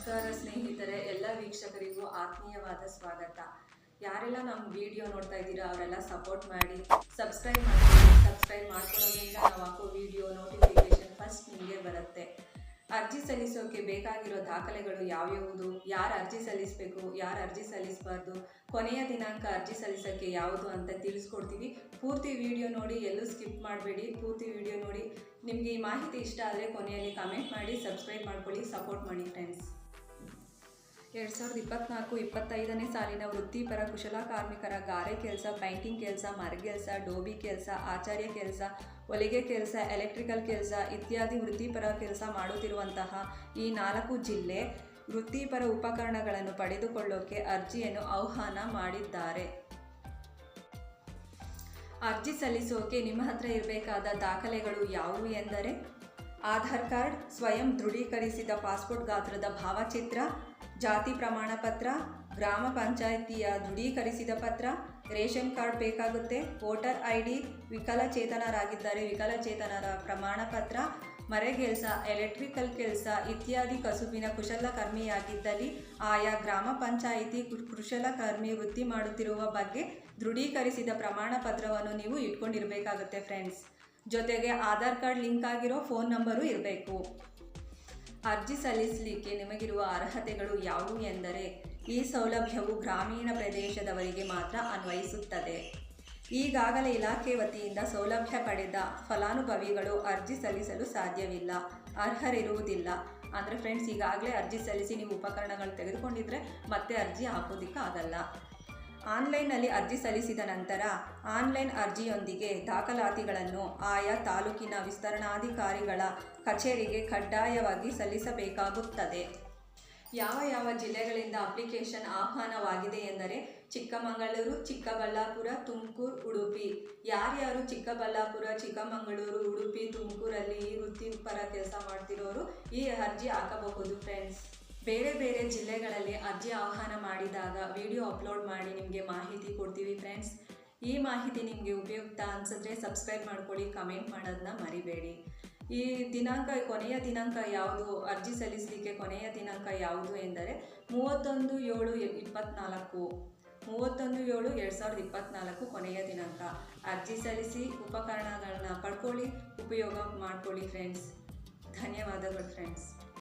ನಮಸ್ಕಾರ ಸ್ನೇಹಿತರೆ, ಎಲ್ಲ ವೀಕ್ಷಕರಿಗೂ ಆತ್ಮೀಯವಾದ ಸ್ವಾಗತ. ಯಾರೆಲ್ಲ ನಮ್ಮ ವಿಡಿಯೋ ನೋಡ್ತಾ ಇದ್ದೀರಾ, ಅವರೆಲ್ಲ ಸಪೋರ್ಟ್ ಮಾಡಿ ಸಬ್ಸ್ಕ್ರೈಬ್ ಮಾಡ್ಕೊಳ್ಳಿ. ಸಬ್ಸ್ಕ್ರೈಬ್ ಮಾಡ್ಕೊಳ್ಳೋದ್ರಿಂದ ನಾವು ಹಾಕೋ ವಿಡಿಯೋ ನೋಟಿಫಿಕೇಶನ್ ಫಸ್ಟ್ ನಿಮಗೆ ಬರುತ್ತೆ. ಅರ್ಜಿ ಸಲ್ಲಿಸೋಕೆ ಬೇಕಾಗಿರೋ ದಾಖಲೆಗಳು ಯಾವ್ಯಾವುದು? ಯಾರು ಅರ್ಜಿ ಸಲ್ಲಿಸಬೇಕು? ಯಾರು ಅರ್ಜಿ ಸಲ್ಲಿಸಬಾರ್ದು? ಕೊನೆಯ ದಿನಾಂಕ ಅರ್ಜಿ ಸಲ್ಲಿಸೋಕ್ಕೆ ಯಾವುದು ಅಂತ ತಿಳಿಸ್ಕೊಡ್ತೀವಿ. ಪೂರ್ತಿ ವಿಡಿಯೋ ನೋಡಿ, ಎಲ್ಲೂ ಸ್ಕಿಪ್ ಮಾಡಬೇಡಿ. ಪೂರ್ತಿ ವಿಡಿಯೋ ನೋಡಿ. ನಿಮಗೆ ಈ ಮಾಹಿತಿ ಇಷ್ಟ ಆದರೆ ಕೊನೆಯಲ್ಲಿ ಕಮೆಂಟ್ ಮಾಡಿ ಸಬ್ಸ್ಕ್ರೈಬ್ ಮಾಡ್ಕೊಳ್ಳಿ ಸಪೋರ್ಟ್ ಮಾಡಿ ಫ್ರೆಂಡ್ಸ್ ಎರಡು ಸಾವಿರದ ಇಪ್ಪತ್ನಾಲ್ಕು ಇಪ್ಪತ್ತೈದನೇ ಸಾಲಿನ ವೃತ್ತಿಪರ ಕುಶಲ ಕಾರ್ಮಿಕರ ಗಾರೆ ಕೆಲಸ ಬ್ಯಾಂಕಿಂಗ್ ಕೆಲಸ ಮರಗೆಲಸ ಡೋಬಿ ಕೆಲಸ, ಆಚಾರ್ಯ ಕೆಲಸ, ಹೊಲಿಗೆ ಕೆಲಸ ಎಲೆಕ್ಟ್ರಿಕಲ್ ಕೆಲಸ ಇತ್ಯಾದಿ ವೃತ್ತಿಪರ ಕೆಲಸ ಮಾಡುತ್ತಿರುವಂತಹ ಈ ನಾಲ್ಕು ಜಿಲ್ಲೆ ವೃತ್ತಿಪರ ಉಪಕರಣಗಳನ್ನು ಪಡೆದುಕೊಳ್ಳೋಕೆ ಅರ್ಜಿಯನ್ನು ಆಹ್ವಾನ ಮಾಡಿದ್ದಾರೆ. ಅರ್ಜಿ ಸಲ್ಲಿಸೋಕೆ ನಿಮ್ಮ ಹತ್ರ ಇರಬೇಕಾದ ದಾಖಲೆಗಳು ಯಾವುವು ಎಂದರೆ, ಆಧಾರ್ ಕಾರ್ಡ್, ಸ್ವಯಂ ದೃಢೀಕರಿಸಿದ ಪಾಸ್ಪೋರ್ಟ್ ಗಾತ್ರದ ಭಾವಚಿತ್ರ ಜಾತಿ ಪ್ರಮಾಣ ಪತ್ರ, ಗ್ರಾಮ ಪಂಚಾಯಿತಿಯ ದೃಢೀಕರಿಸಿದ ಪತ್ರ, ರೇಷನ್ ಕಾರ್ಡ್ ಬೇಕಾಗುತ್ತೆ, ವೋಟರ್ ಐ ಡಿ ವಿಕಲಚೇತನರಾಗಿದ್ದರೆ, ವಿಕಲಚೇತನರ ಪ್ರಮಾಣ ಪತ್ರ ಮರೆಗೆಲಸ ಎಲೆಕ್ಟ್ರಿಕಲ್ ಕೆಲಸ ಇತ್ಯಾದಿ ಕಸುಬಿನ ಕುಶಲಕರ್ಮಿಯಾಗಿದ್ದಲ್ಲಿ ಆಯಾ ಗ್ರಾಮ ಪಂಚಾಯಿತಿ ಕುಶಲಕರ್ಮಿ ವೃತ್ತಿ ಮಾಡುತ್ತಿರುವ ಬಗ್ಗೆ ದೃಢೀಕರಿಸಿದ ಪ್ರಮಾಣ ಪತ್ರವನ್ನು ನೀವು ಇಟ್ಕೊಂಡಿರಬೇಕಾಗುತ್ತೆ ಫ್ರೆಂಡ್ಸ್ ಜೊತೆಗೆ ಆಧಾರ್ ಕಾರ್ಡ್ ಲಿಂಕ್ ಆಗಿರೋ ಫೋನ್ ನಂಬರು ಇರಬೇಕು. ಅರ್ಜಿ ಸಲ್ಲಿಸಲಿಕ್ಕೆ ನಿಮಗಿರುವ ಅರ್ಹತೆಗಳು ಯಾವುವು ಎಂದರೆ, ಈ ಸೌಲಭ್ಯವು ಗ್ರಾಮೀಣ ಪ್ರದೇಶದವರಿಗೆ ಮಾತ್ರ ಅನ್ವಯಿಸುತ್ತದೆ. ಈಗಾಗಲೇ ಇಲಾಖೆ ವತಿಯಿಂದ ಸೌಲಭ್ಯ ಪಡೆದ ಫಲಾನುಭವಿಗಳು ಅರ್ಜಿ ಸಲ್ಲಿಸಲು ಸಾಧ್ಯವಿಲ್ಲ, ಅರ್ಹರಿರುವುದಿಲ್ಲ. ಅಂದರೆ ಫ್ರೆಂಡ್ಸ್ ಈಗಾಗಲೇ ಅರ್ಜಿ ಸಲ್ಲಿಸಿ ನೀವು ಉಪಕರಣಗಳು ತೆಗೆದುಕೊಂಡಿದ್ರೆ ಮತ್ತೆ ಅರ್ಜಿ ಹಾಕೋದಿಕ್ಕೆ ಆಗಲ್ಲ ಆನ್ಲೈನ್ನಲ್ಲಿ ಅರ್ಜಿ ಸಲ್ಲಿಸಿದ ನಂತರ ಆನ್ಲೈನ್ ಅರ್ಜಿಯೊಂದಿಗೆ ದಾಖಲಾತಿಗಳನ್ನು ಆಯಾ ತಾಲೂಕಿನ ವಿಸ್ತರಣಾಧಿಕಾರಿಗಳ ಕಚೇರಿಗೆ ಕಡ್ಡಾಯವಾಗಿ ಸಲ್ಲಿಸಬೇಕಾಗುತ್ತದೆ. ಯಾವ ಯಾವ ಜಿಲ್ಲೆಗಳಿಂದ ಅಪ್ಲಿಕೇಶನ್ ಆಹ್ವಾನವಾಗಿದೆ ಎಂದರೆ ಚಿಕ್ಕಮಗಳೂರು, ಚಿಕ್ಕಬಳ್ಳಾಪುರ, ತುಮಕೂರು, ಉಡುಪಿ. ಯಾರ್ಯಾರು ಚಿಕ್ಕಬಳ್ಳಾಪುರ, ಚಿಕ್ಕಮಗಳೂರು, ಉಡುಪಿ, ತುಮಕೂರಲ್ಲಿ ಈ ವೃತ್ತಿಪರ ಕೆಲಸ ಮಾಡ್ತಿರೋರು ಈ ಅರ್ಜಿ ಹಾಕಬಹುದು ಫ್ರೆಂಡ್ಸ್ ಬೇರೆ ಬೇರೆ ಜಿಲ್ಲೆಗಳಲ್ಲಿ ಅರ್ಜಿ ಆಹ್ವಾನ ಮಾಡಿದಾಗ ವಿಡಿಯೋ ಅಪ್ಲೋಡ್ ಮಾಡಿ ನಿಮಗೆ ಮಾಹಿತಿ ಕೊಡ್ತೀವಿ ಫ್ರೆಂಡ್ಸ್. ಈ ಮಾಹಿತಿ ನಿಮಗೆ ಉಪಯುಕ್ತ ಅನಿಸಿದ್ರೆ ಸಬ್ಸ್ಕ್ರೈಬ್ ಮಾಡ್ಕೊಳ್ಳಿ, ಕಮೆಂಟ್ ಮಾಡೋದನ್ನ ಮರಿಬೇಡಿ. ಈ ದಿನಾಂಕ, ಕೊನೆಯ ದಿನಾಂಕ ಯಾವುದು? ಅರ್ಜಿ ಸಲ್ಲಿಸಲಿಕ್ಕೆ ಕೊನೆಯ ದಿನಾಂಕ ಯಾವುದು ಎಂದರೆ ಮೂವತ್ತೊಂದು ಏಳು ಇಪ್ಪತ್ನಾಲ್ಕು. ಮೂವತ್ತೊಂದು ಏಳು ಎರಡು ಸಾವಿರದ ಇಪ್ಪತ್ನಾಲ್ಕು ಕೊನೆಯ ದಿನಾಂಕ. ಅರ್ಜಿ ಸಲ್ಲಿಸಿ ಉಪಕರಣಗಳನ್ನ ಪಡ್ಕೊಳ್ಳಿ, ಉಪಯೋಗ ಮಾಡ್ಕೊಳ್ಳಿ ಫ್ರೆಂಡ್ಸ್. ಧನ್ಯವಾದಗಳು ಫ್ರೆಂಡ್ಸ್.